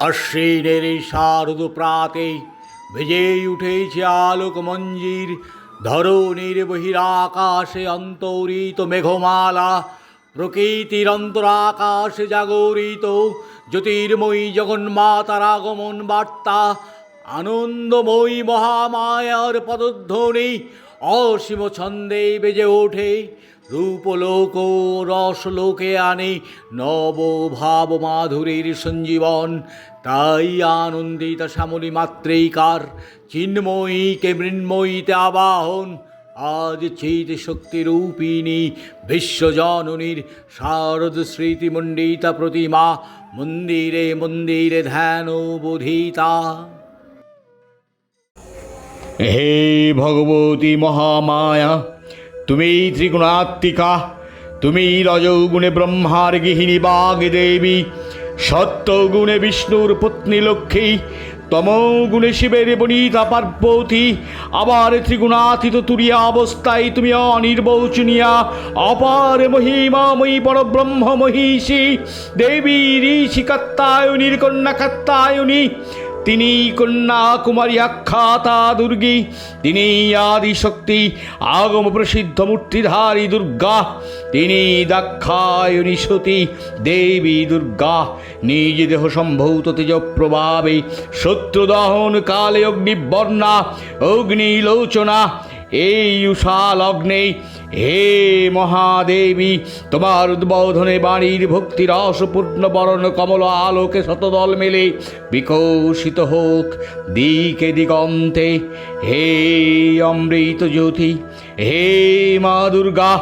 আশ্বিনের শারদ প্রাতে ভেজে উঠেছে আলোক মঞ্জির। ধরণীর বহিরাকাশে অন্তরিত মেঘমালা, প্রকৃতির অন্তরাকাশে জাগরিত। জ্যোতির্ময়ী জগন্মাতার আগমন বার্তা, আনন্দময়ী মহামায়ার পদধ্বনি, অসীম ছন্দে বেজে ওঠে। রূপলোক রসলোকে আনে নব ভাব মাধুরীর সঞ্জীবন। তাই আনন্দিত শ্যামলী মাত্রেইকার, চিন্ময়ীকে মৃন্ময়ীতে আবাহন। আজ চিত শক্তি রূপিণী বিশ্বজননীর শারদ স্মৃতিমণ্ডিতা প্রতিমা মন্দিরে মন্দিরে ধ্যান বোধিতা হে ভগবতী মহামায়া তুমি ত্রিগুণাত্মিকা, তুমি রজগুণে ব্রহ্মার গৃহিণী বাগ দেবী সত্যগুণে বিষ্ণুর পত্নী লক্ষ্মী তমগুণে শিবের বনিতা পার্বতী, আবার ত্রিগুণাতীত তুরিয়া অবস্থায় তুমি অনির্বচনীয়া, অপার মহিমাময়ী পরব্রহ্ম মহিষী দেবী ঋষি কাত্তায়নীর কন্যা কাত্তায়নী তিনি কন্যা কুমারী আখ্যাতা দুর্গী তিনি আদিশক্তি, আগম প্রসিদ্ধ মূর্তিধারী দুর্গা তিনি দাক্ষায়ণী সতী দেবী দুর্গা। নিজ দেহ সম্ভূত তেজ প্রভাবে শত্রুদহন কালে অগ্নিবর্ণা, অগ্নিলোচনা এই উষা লগ্নে হে মহাদেবী, তোমার উদ্বোধনে বাণীর ভক্তি রসপূর্ণ বরণ কমল আলোকে শতদল মেলে। বিকশিত হোক দিকে দিগন্তে। হে অমৃত জ্যোতি, হে মা দুর্গা,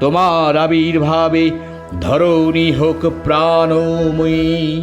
তোমার আবির্ভাবে ধরণী হোক প্রাণময়ী।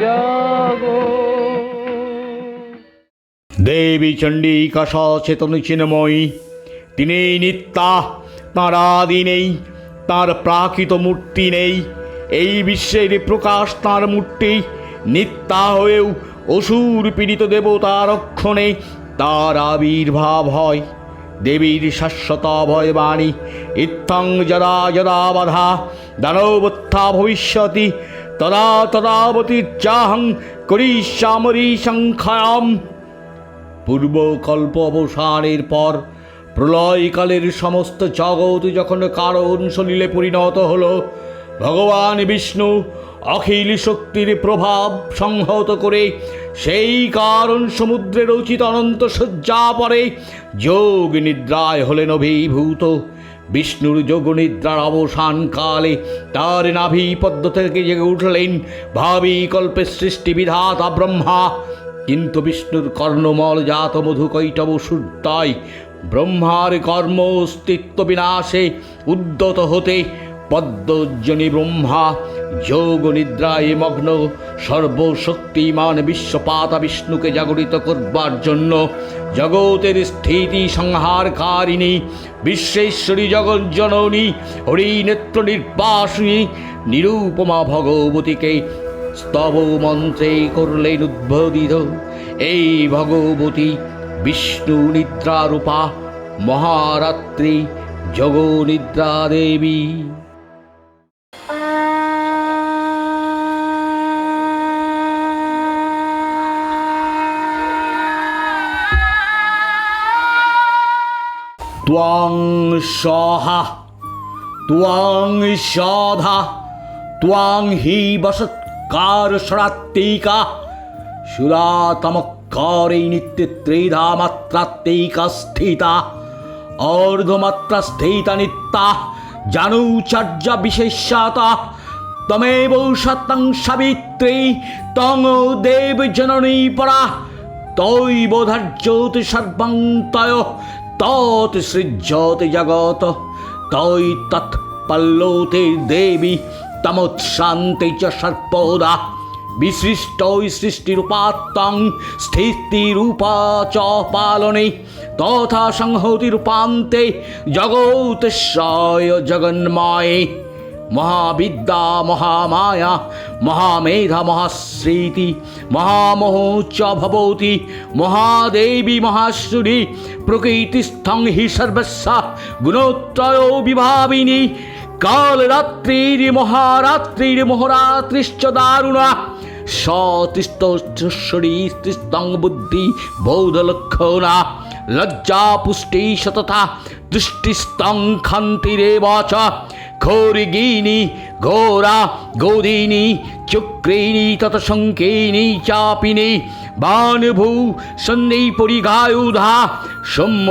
জাগো দেবী চণ্ডিকা সচেতন চিন্ময়ী তিনি নিত্যা, তাঁর আদি নেই, তাঁর প্রাকৃত মূর্তি নেই। এই বিশ্বের প্রকাশ তাঁর মূর্তি, নিত্যা হয়েও অসুর পীড়িত দেবতার রক্ষণে তার আবির্ভাব হয়। দেবীর শাশ্বত ভয় বাণী ইত্থং যদা যদা বাধা, দানবত্থা ভবিষ্যতি তদা তদাবতীর্যাহং করিষ্যামরি সংখ্যায়াম পূর্বকল্প অবসানের পর প্রলয়কালের সমস্ত জগৎ যখন কারণ সলিলে পরিণত হল ভগবান বিষ্ণু অখিল শক্তির প্রভাব সংহত করে সেই কারণ সমুদ্রের উচিত অনন্ত শয্যা পরে যোগ নিদ্রায় হলেন অভিভূত। বিষ্ণুর যোগনিদ্রার অবসান কালে তার নাভি পদ্ম থেকে জেগে উঠলেন। ভাবি কল্পে সৃষ্টি বিধাতা ব্রহ্মা। কিন্তু বিষ্ণুর কর্ণমল জাত মধু কৈটব সূর্যায় ব্রহ্মার কর্ম অস্তিত্ব বিনাশে উদ্যত হতে পদ্মজনী ব্রহ্মা যোগ নিদ্রায় মগ্ন, সর্বশক্তিমান বিশ্বপাতা বিষ্ণুকে জাগরিত করবার জন্য জগতের স্থিতি সংহারকারিণী, বিশ্বেশ্বরী জগজ্জননী হরিনেত্র নির্বাসিনী, নিরূপমা ভগবতীকে স্তব মন্ত্রে করলেন উদ্বোধিত। এই ভগবতী বিষ্ণু নিদ্রারূপা, মহারাত্রি জগনিদ্রা দেবী ত্বং সহা, ত্বং সধা, ত্বং হি বসৎকার সরাত্মিকা সুরাতমকারে নিত্যে ত্রিধা মাত্রাত্মিকা স্থিতা, অর্ধমাত্রা স্থিতা নিত্যা জানুচার্য বিশেষাতা তমেব সতং সাবিত্রী, তং দেব জননী পরা, তৈব ধার্যতে সর্বং তয় তৎ সৃজ্যতে জগত তৈ তৎপল্লোতে দেবী তমোৎসান্তে চ সর্পদা বিশিষ্ট সৃষ্টিরূপাত্মং স্থিতিরূপা চ পালনে তথা সংহতিরূপান্তে জগতেশ্বয় জগন্ময়ে মহাবিদ্যা, মহামায়া, মহামেধা মহাশ্রীতি মহামোহ চ ভবতি, মহাদেবী, মহাসুরি, প্রকৃতিস্থং হি সর্বস্বা গুণোত্রয় বিভাবিনী, কালরাত্রির মহারাত্রির মহারাত্রিশ্চ দারুণা সতিস্তশ্বরী স্তং বুদ্ধি বৌধলক্ষণা লজ্জা পুষ্টি সততা দৃষ্টিস্তং ঘোরা, গোদিনী, চক্রিণী তত শঙ্কিনী চাপিনী বানভূ সন্দেই পরিগায়ুধা সম্য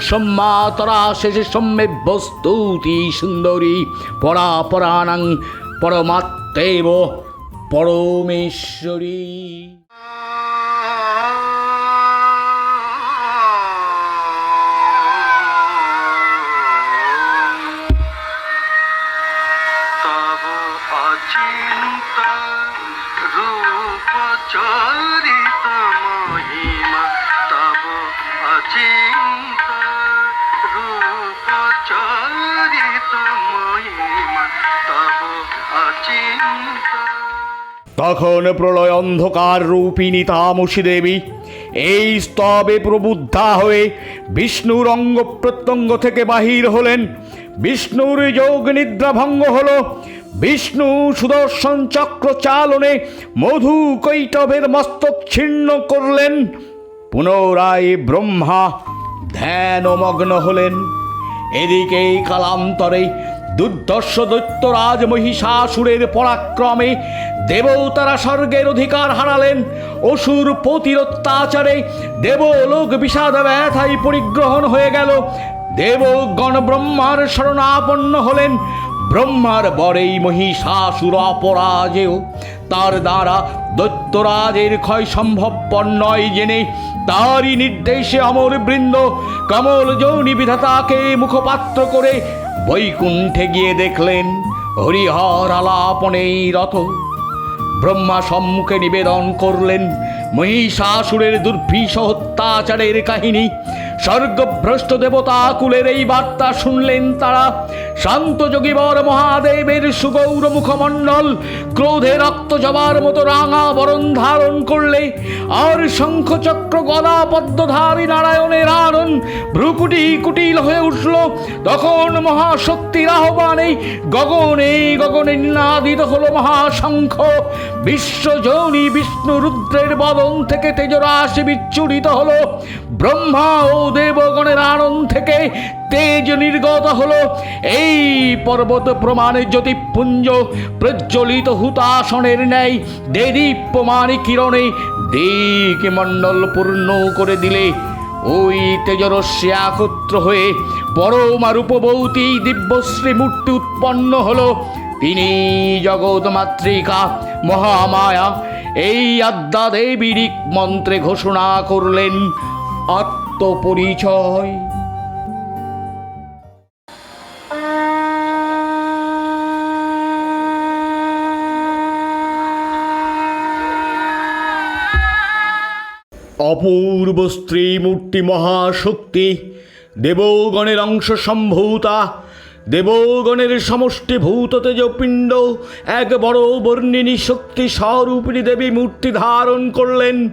সম্মাতরা শেষে সম্যে বস্তুতি সুন্দরী। পরা, পরাণাং, পরমাত্মেব, পরমেশ্বরী। তখন প্রলয় অন্ধকার রূপিণী তামসী দেবী, এই স্তবে প্রবুদ্ধা হয়ে বিষ্ণুর অঙ্গ প্রত্যঙ্গ থেকে বাহির হলেন। বিষ্ণুর যোগ নিদ্রা ভঙ্গ হল। বিষ্ণু সুদর্শন চক্র চালনে মধু কৈটভের মস্তক ছিন্ন করলেন। পুনরায় ব্রহ্মা ধ্যানমগ্ন হলেন। এদিকে কালান্তরে দুর্দর্শ দৈত্যরাজ মহিষাসুরের পরাক্রমে দেবতারা স্বর্গের অধিকার হারালেন। অসুর পতির অত্যাচারে দেবলোক বিষাদ ব্যথায় পরিগ্রহণ হয়ে গেল। দেবগণ ব্রহ্মার শরণাপন্ন হলেন। ব্রহ্মার বরেই মহিষাসুর অপরাজেয়। তার দ্বারা দৈত্যরাজের ক্ষয় সম্ভবপর নয় জেনে তারই নির্দেশে অমর বৃন্দ কমল যৌনি বিধাতাকে মুখপাত্র করে বৈকুণ্ঠে গিয়ে দেখলেন হরিহর আলাপনেই রথ ব্রহ্মা সম্মুখে নিবেদন করলেন। মহিষাসুরের দুর্ভিষ অত্যাচারের কাহিনী। স্বর্গভ্রষ্ট দেবতা কুলের এই বার্তা শুনলেন তারা। শান্ত যোগীবর মহাদেবের সুগৌর মুখমণ্ডল ক্রোধে রক্ত জবার মতো রাঙা বরণ ধারণ করলে আর শঙ্খচক্র গদা পদ্মধারী নারায়ণের আনন ভ্রুকুটি কুটিল হয়ে উঠল। তখন মহাশক্তির আহ্বানে গগনে গগনে নাদিত হলো মহাশঙ্খ। বিশ্বজনী বিষ্ণু রুদ্রের বদন থেকে তেজরাশি বিচ্ছুরিত হলো। ব্রহ্মা ও দেবগণের আনন্দ থেকে তেজ নির্গত হলো। এই পর্বত প্রমাণের জ্যোতিপুঞ্জ প্রজ্বলিত হুতাসনের ন্যায় দেদীপ্যমানী কিরণে দিক মণ্ডল পূর্ণ করে দিলে। ওই তেজরস্যে একত্র হয়ে পরমা রূপবতী দিব্যশ্রী মূর্তি উৎপন্ন হল। তিনি জগৎ মাতৃকা, মহামায়া। এই আদ্যা দেবীর মন্ত্রে ঘোষণা করলেন, আত্মপরিচয়। অপূর্ব স্ত্রী মূর্তি মহাশক্তি, দেবগণের অংশ সম্ভূতা, দেবগণের সমষ্টিভূত তেজপিণ্ড, এক বড় বর্ণিনী শক্তি স্বরূপিণী দেবী মূর্তি ধারণ করলেন।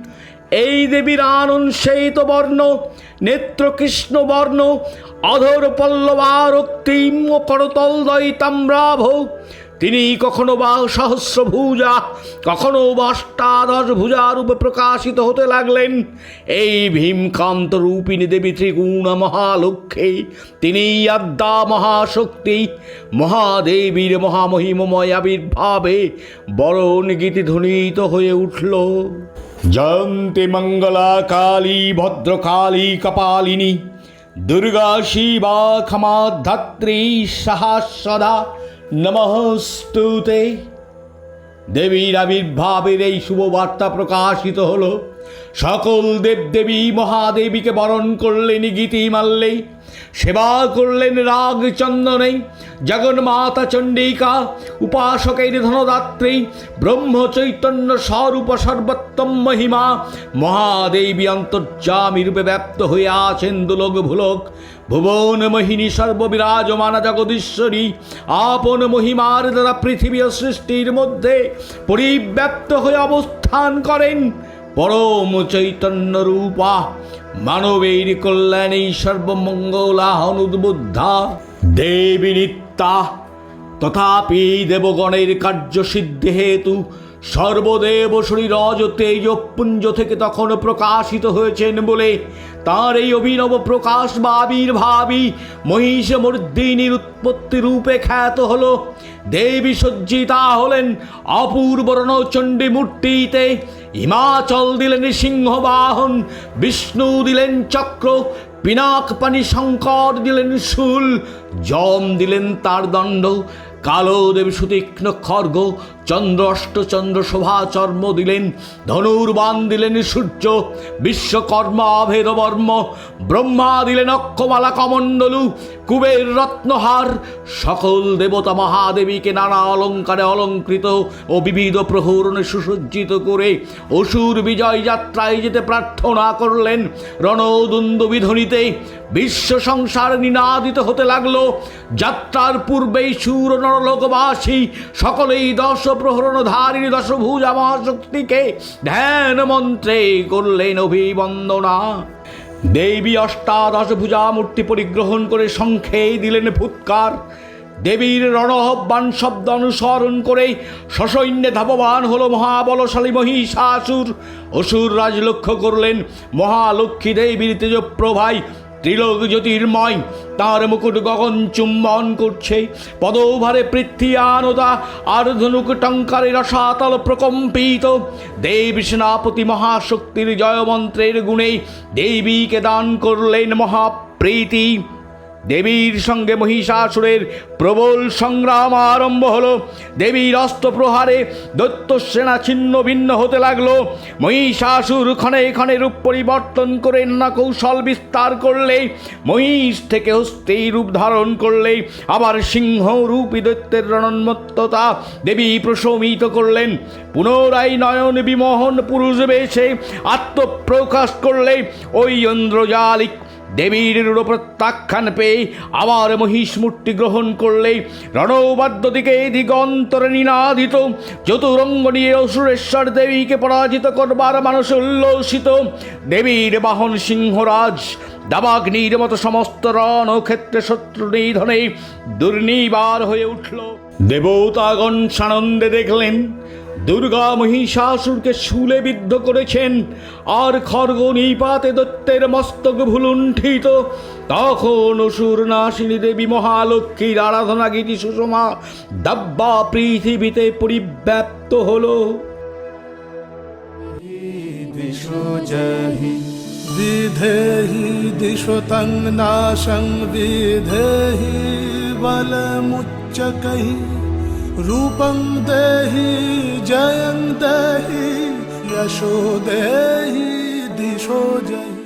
এই দেবীর আনন সেইত বর্ণ, নেত্র কৃষ্ণ বর্ণ, অধর পল্লবারক্তিম ও করতল দয়িতাম্রাভ তিনি কখনো বা সহস্রভুজা, কখনো বা অষ্টাদশ ভুজা রূপে প্রকাশিত হতে লাগলেন। এই ভীমকান্ত রূপিণী দেবী ত্রিগুণ মহালক্ষ্মী তিনি আদ্যা মহাশক্তি, মহাদেবীর মহামহিমময় আবির্ভাবে বরণ গীতি ধ্বনিত হয়ে উঠল। জয়ন্তী মঙ্গলা কালী ভদ্রকালী কপালিনী, দুর্গা শিবা ক্ষমাধাত্রী সাহা সদা নমস্তুতে। দেবীর আবির্ভাবের এই শুভ বার্তা প্রকাশিত হলো। সকল দেবদেবী মহাদেবীকে বরণ করলেন গীতি মারলে সেবা করলেন রাগ চন্দনে জগন্মাতা চণ্ডিকা, উপাসকের ধনদাত্রী ব্রহ্ম চৈতন্য স্বরূপ সর্বোত্তম মহিমা, মহাদেবী অন্তর্যামী রূপে ব্যপ্ত হয়ে আছেন দুলোক ভুলোক। ভুবন মোহিনী সর্ববিরাজমানা জগদীশ্বরী, আপন মহিমার দ্বারা পৃথিবী সৃষ্টির মধ্যে পরিব্যাপ্ত হয়ে অবস্থান করেন পরম চৈতন্য রূপা। মানবের কল্যাণী সর্বমঙ্গলা অনুদ্বুদ্ধা দেবী নিত্যা, তথাপি দেবগণের কার্যসিদ্ধি হেতু সর্বদেব শরীর অজ তেজ পুঞ্জ থেকে তখন প্রকাশিত হয়েছেন বলে তার এই অভিনব প্রকাশ বা আবির্ভাবই মহিষ মর্দিনীর উৎপত্তি রূপে খ্যাত হল। দেবী সজ্জিতা হলেন অপূর্ব রণচণ্ডী মূর্তিতে হিমাচল দিলেন সিংহবাহন, বিষ্ণু দিলেন চক্র, পিনাক পানি শঙ্কর দিলেন শুল, যম দিলেন তার দণ্ড, কালো দেব সুতীক্ষ্ণ খর্গ চন্দ্র অষ্টচন্দ্র শোভা চর্ম দিলেন, ধনুর্বাণ দিলেন সূর্য, বিশ্বকর্মা অভেদবর্ম ব্রহ্মা দিলেন অক্ষমালা কমণ্ডলু, কুবের রত্নহার, সকল দেবতা মহাদেবীকে নানা অলঙ্কারে অলঙ্কৃত ও বিবিধ প্রহরণে সুসজ্জিত করে অসুর বিজয় যাত্রায় যেতে প্রার্থনা করলেন। রণদুন্দ বিধ্বনিতে বিশ্ব সংসার নিনাদিত হতে লাগল। যাত্রার পূর্বেই সুর নরলোকবাসী সকলেই দশ প্রহরণধারিণী দশভুজা মহাশক্তিকে ধ্যান মন্ত্রে করলেন অভিবন্দনা। দেবী অষ্টাদশ ভুজা মূর্তি পরিগ্রহণ করে সংখ্যে দিলেন ফুৎকার। দেবীর রণহব্বান শব্দ অনুসরণ করে সসৈন্যে ধাববান হল মহাবলশালী মহিষাসুর। অসুর রাজ লক্ষ্য করলেন মহালক্ষ্মী দেবীর তেজপ্রভাই ত্রিলোক জ্যোতির্ময়, তার মুকুট গগন চুম্বন করছে। পদভারে পৃথ্বী আনদা আর ধনুক টঙ্কারের রসাতল প্রকম্পিত। দেব সেনাপতি মহাশক্তির জয়মন্ত্রের গুণে দেবীকে দান করলেন মহাপ্রীতি। দেবীর সঙ্গে মহিষাসুরের প্রবল সংগ্রাম আরম্ভ হল। দেবীর অস্ত্র প্রহারে দৈত্য সেনা ছিন্ন ভিন্ন হতে লাগল। মহিষাসুর ক্ষণে ক্ষণে রূপ পরিবর্তন করে নানা কৌশল বিস্তার করলে, মহিষ থেকে হস্তে রূপ ধারণ করলে, আবার সিংহ রূপী দৈত্যের রণন্মত্ততা দেবী প্রশমিত করলেন। পুনরায় নয়ন বিমোহন পুরুষ বেছে আত্মপ্রকাশ করলে ওই ইন্দ্রজালিক দেবীর প্রত্যাখ্যান পেয়ে আবার মহিষ মূর্তি গ্রহণ করলে রণবাদ্য দিকে দিগন্তরে নিনাদিত চতুরঙ্গ নিয়ে অসুরেশ্বর দেবীকে পরাজিত করবার মানুষ উল্লসিত দেবীর বাহন সিংহরাজ, দাবাগ্নির মতো সমস্ত রণক্ষেত্রে শত্রু নিধনে দুর্নিবার হয়ে উঠল। দেবতাগণ সানন্দে দেখলেন দুর্গা মহিষাসুরকে শুলে বিদ্ধ করেছেন আর খর্গ নিপাতে দত্তের মস্তক ভুলুণ্ঠিত তখন অসুর নাসিনী দেবী মহালক্ষ্মীর আরাধনা গীতি সুষমা দাব্বা পৃথিবীতে পরিব্যাপ্ত হলো दिशो जहि विधेहि दिशो तं नाशं विधेहि बलमुच्चकहि रूपं देहि जयं देहि यशो देहि दिशो जहि